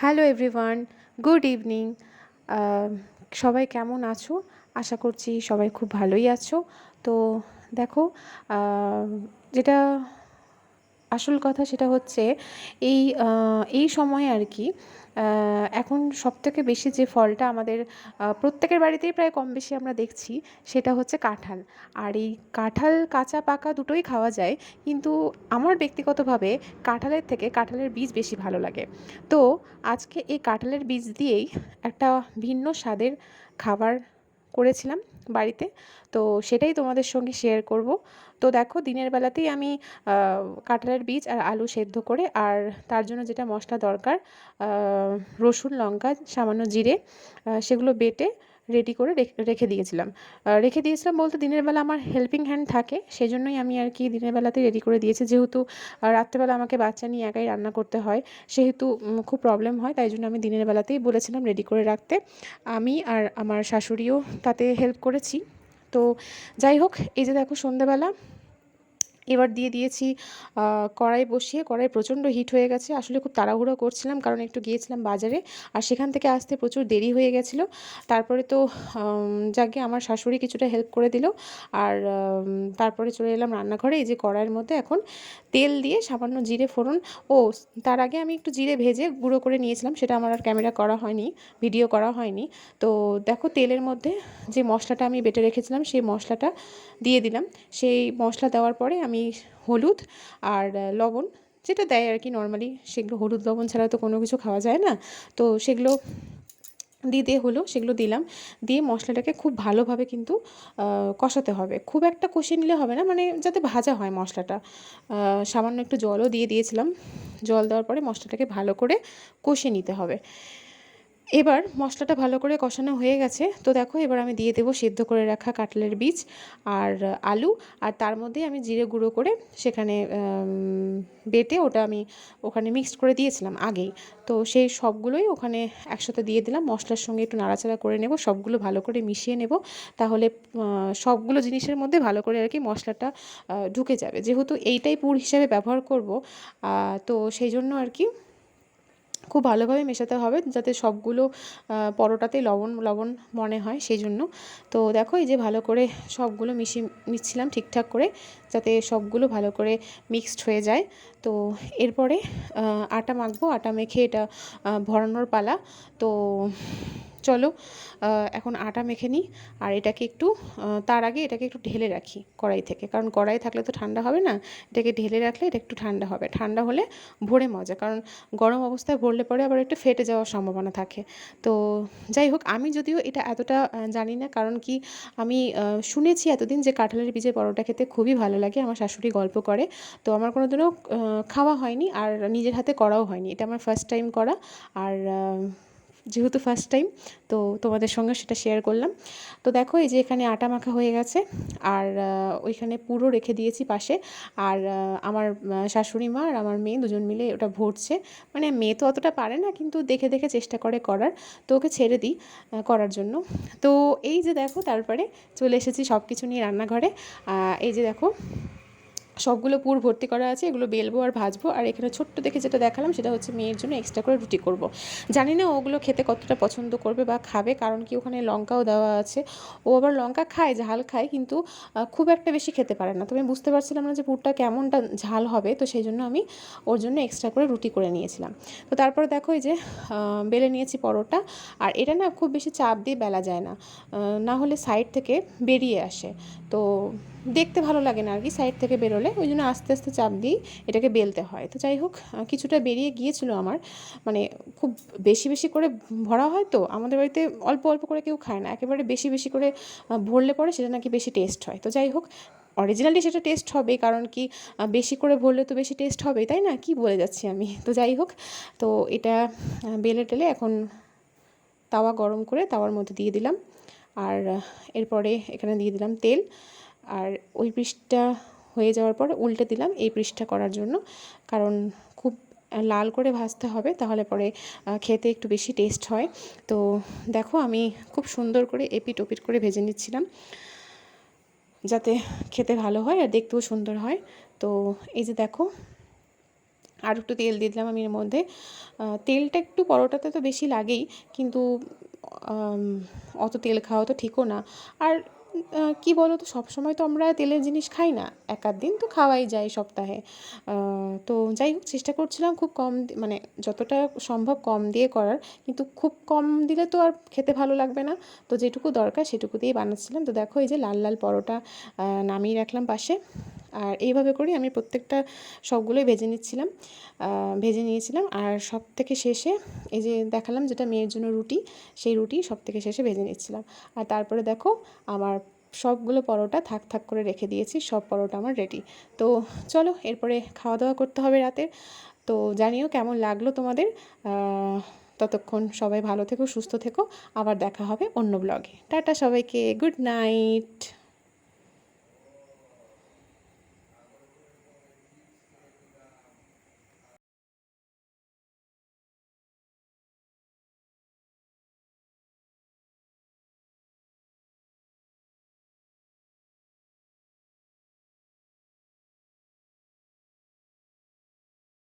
Hello everyone good evening সবাই কেমন আছো? আশা করছি সবাই খুব ভালোই আছো। তো দেখো যেটা আসল কথা সেটা হচ্ছে এই এই সময়ে আর কি এখন সবথেকে বেশি যে ফলটা আমাদের প্রত্যেকের বাড়িতেই প্রায় কম বেশি আমরা দেখছি সেটা হচ্ছে কাঁঠাল। আর এই কাঁঠাল কাঁচা পাকা দুটোই খাওয়া যায়, কিন্তু আমার ব্যক্তিগতভাবে কাঁঠালের থেকে কাঁঠালের বীজ বেশি ভালো লাগে। তো আজকে এই কাঁঠালের বীজ দিয়েই একটা ভিন্ন স্বাদের খাবার করেছিলাম বাড়িতে। তো সেটাই তোমাদের সঙ্গে শেয়ার করব। তো দেখো, দিনের বেলাতেই আমি কাঁঠালের বীজ আর আলু সেদ্ধ করে আর তার জন্য যেটা মশলা দরকার রসুন, লঙ্কা, সামান্য জিরে সেগুলো বেটে রেডি করে রেখে দিয়েছিলাম। রেখে দিয়েছিলাম বলতে দিনের বেলা আমার হেল্পিং হ্যান্ড থাকে সেই জন্যই আমি আর কি দিনের বেলাতে রেডি করে দিয়েছি। যেহেতু রাত্রেবেলা আমাকে বাচ্চা নিয়ে একাই রান্না করতে হয়, সেহেতু খুব প্রবলেম হয়, তাই জন্য আমি দিনের বেলাতেই বলেছিলাম রেডি করে রাখতে। আমি আর আমার শাশুড়িও তাতে হেল্প করেছি। তো যাই হোক, এই যে দেখো সন্ধেবেলা এবার দিয়ে দিয়েছি কড়াই বসিয়ে, কড়াই প্রচণ্ড হিট হয়ে গেছে। আসলে খুব তাড়াহুড়ো করছিলাম কারণ একটু গিয়েছিলাম বাজারে আর সেখান থেকে আসতে প্রচুর দেরি হয়ে গেছিল। তারপরে তো যাকে আমার শাশুড়ি কিছুটা হেল্প করে দিল আর তারপরে চলে এলাম রান্নাঘরে। এই যে কড়াইয়ের মধ্যে এখন তেল দিয়ে সামান্য জিরে ফোড়ন। ও, তার আগে আমি একটু জিরে ভেজে গুঁড়ো করে নিয়েছিলাম, সেটা আমার আর ক্যামেরা করা হয়নি, ভিডিও করা হয়নি। তো দেখো তেলের মধ্যে যে মশলাটা আমি বেটে রেখেছিলাম, সেই মশলাটা দিয়ে দিলাম। সেই মশলা দেওয়ার পরে আমি হলুদ আর লবণ যেটা দেয় আর কি নর্মালি সেগুলো হলুদ, লবণ ছাড়া তো কোনো কিছু খাওয়া যায় না। তো সেগুলো দিতে হলো, সেগুলো দিলাম। দিয়ে মশলাটাকে খুব ভালোভাবে কিন্তু কষাতে হবে। খুব একটা কষিয়ে নিলে হবে না মানে যাতে ভাজা হয় মশলাটা। সামান্য একটু জলও দিয়ে দিয়েছিলাম। জল দেওয়ার পরে মশলাটাকে ভালো করে কষিয়ে নিতে হবে। এবার মশলাটা ভালো করে কষানো হয়ে গেছে। তো দেখো, এবার আমি দিয়ে দেবো সেদ্ধ করে রাখা কাঁঠালের বীজ আর আলু। আর তার মধ্যে আমি জিরে গুঁড়ো করে সেখানে বেটে ওটা আমি ওখানে মিক্সড করে দিয়েছিলাম আগেই। তো সেই সবগুলোই ওখানে একসাথে দিয়ে দিলাম। মশলার সঙ্গে একটু নাড়াচাড়া করে নেব, সবগুলো ভালো করে মিশিয়ে নেব। তাহলে সবগুলো জিনিসের মধ্যে ভালো করে আর কি মশলাটা ঢুকে যাবে। যেহেতু এইটাই পুর হিসাবে ব্যবহার করব তো সেই জন্য আর কি খুব ভালোভাবে মেশাতে হবে যাতে সবগুলো পরোটাতে লবণ লবণ মনে হয় সেই জন্য তো দেখো এই যে ভালো করে সবগুলো মিশিয়ে মিশছিলাম ঠিকঠাক করে যাতে সবগুলো ভালো করে মিক্সড হয়ে যায়। তো এরপরে আটা মাখবো, আটা মেখে এটা ভরানোর পালা। তো চলো এখন আটা মেখে নিই আর এটাকে একটু তার আগে এটাকে একটু ঢেলে রাখি কড়াই থেকে। কারণ কড়াই থাকলে তো ঠান্ডা হবে না এটাকে ঢেলে রাখলে এটা একটু ঠান্ডা হবে। ঠান্ডা হলে ভরে মজা কারণ গরম অবস্থায় ভরলে পরে আবার একটু ফেটে যাওয়ার সম্ভাবনা থাকে। তো যাই হোক আমি যদিও এটা এতটা জানি না কারণ কি আমি শুনেছি এতদিন যে কাঁঠালের বীজের পরোটা খেতে খুবই ভালো লাগে। আমার শাশুড়ি গল্প করে। তো আমার কোনোদিনও আহ, খাওয়া হয়নি আর নিজের হাতে করাও হয়নি। এটা আমার ফার্স্ট টাইম করা। আর যেহেতু ফার্স্ট টাইম তো তোমাদের সঙ্গে সেটা শেয়ার করলাম। তো দেখো এই যে এখানে আটা মাখা হয়ে গেছে, আর ওইখানে পুরো রেখে দিয়েছি পাশে। আর আমার শাশুড়ি মা আর আমার মেয়ে দুজন মিলে ওটা ভরছে। মানে মেয়ে তো অতটা পারে না, কিন্তু দেখে দেখে চেষ্টা করে করার। তো ওকে ছেড়ে দিই করার জন্য। তো এই যে দেখো, তারপরে চলে এসেছি সব কিছু নিয়ে রান্নাঘরে। এই যে দেখো সবগুলো পুর ভর্তি করা আছে, এগুলো বেলবো আর ভাজবো। আর এখানে ছোট্ট দেখে যেটা দেখালাম, সেটা হচ্ছে মেয়ের জন্য এক্সট্রা করে রুটি করব। জানি না ওগুলো খেতে কতটা পছন্দ করবে বা খাবে, কারণ কি ওখানে লঙ্কাও দেওয়া আছে। ও আবার লঙ্কা খায়, ঝাল খায়, কিন্তু খুব একটা বেশি খেতে পারে না। তবে আমি বুঝতে পারছিলাম না যে পুরটা কেমনটা ঝাল হবে, তো সেই জন্য আমি ওর জন্য এক্সট্রা করে রুটি করে নিয়েছিলাম। তো তারপর দেখো এই যে বেলে নিয়েছি পরোটা। আর এটা না খুব বেশি চাপ দিয়ে বেলা যায় না। না হলে সাইড থেকে বেরিয়ে আসে। তো দেখতে ভালো লাগে না আর কি সাইড থেকে বেরোলে, ওই জন্য আস্তে আস্তে চাপ দিয়েই এটাকে বেলতে হয়। তো যাই হোক কিছুটা বেরিয়ে গিয়েছিল আমার মানে খুব বেশি বেশি করে ভরা হয় তো, আমাদের বাড়িতে অল্প অল্প করে কেউ খায় না, একেবারে বেশি বেশি করে ভরলে পরে সেটা নাকি বেশি টেস্ট হয়। তো যাই হোক অরিজিনালি সেটা টেস্ট হবে, কারণ কি বেশি করে ভরলে তো বেশি টেস্ট হবেই তাই না? কি বলে যাচ্ছি আমি? তো যাই হোক, তো এটা বেলে টেলে এখন তাওয়া গরম করে তাওয়ার মধ্যে দিয়ে দিলাম। আর এরপরে এখানে দিয়ে দিলাম তেল। আর ওই পিসটা হয়ে যাওয়ার পর উল্টে দিলাম এই পিসটা করার জন্য। কারণ খুব লাল করে ভাজতে হবে, তাহলে পরে খেতে একটু বেশি টেস্ট হয়। তো দেখো, আমি খুব সুন্দর করে এপিট ওপিট করে ভেজে নিচ্ছিলাম, যাতে খেতে ভালো হয় আর দেখতেও সুন্দর হয়। তো এই যে দেখো, আর একটু তেল দিয়ে দিলাম আমি এর মধ্যে। তেলটা একটু পরোটাতে তো বেশি লাগেই, কিন্তু অত তেল খাওয়া তো ঠিকও না। আর কী বলো তো সবসময় তো আমরা তেলের জিনিস খাই না। এক দিন তো খাওয়াই যায় সপ্তাহে। তো যাই হোক, চেষ্টা করছিলাম খুব কম মানে যতটা সম্ভব কম দিয়ে করার। কিন্তু খুব কম দিলে তো আর খেতে ভালো লাগবে না। তো যেটুকু দরকার সেটুকু দিয়েই বানাচ্ছিলাম। তো দেখো এই যে লাল লাল পরোটা নামিয়ে রাখলাম পাশে। আর এইভাবে করেই আমি প্রত্যেকটা সবগুলোই ভেজে নিচ্ছিলাম ভেজে নিয়েছিলাম। আর সব থেকে শেষে এই যে দেখালাম যেটা মেয়ের জন্য রুটি, সেই রুটি সব থেকে শেষে ভেজে নিচ্ছিলাম। আর তারপরে দেখো আমার সবগুলো পরোটা থাক থাক করে রেখে দিয়েছি, সব পরোটা আমার রেডি তো চলো এরপরে খাওয়া দাওয়া করতে হবে রাতে তো জানিও কেমন লাগল তোমাদের? ততক্ষণ সবাই ভালো থেকো, সুস্থ থেকো। আবার দেখা হবে অন্য ব্লগে টাটা সবাইকে গুড নাইট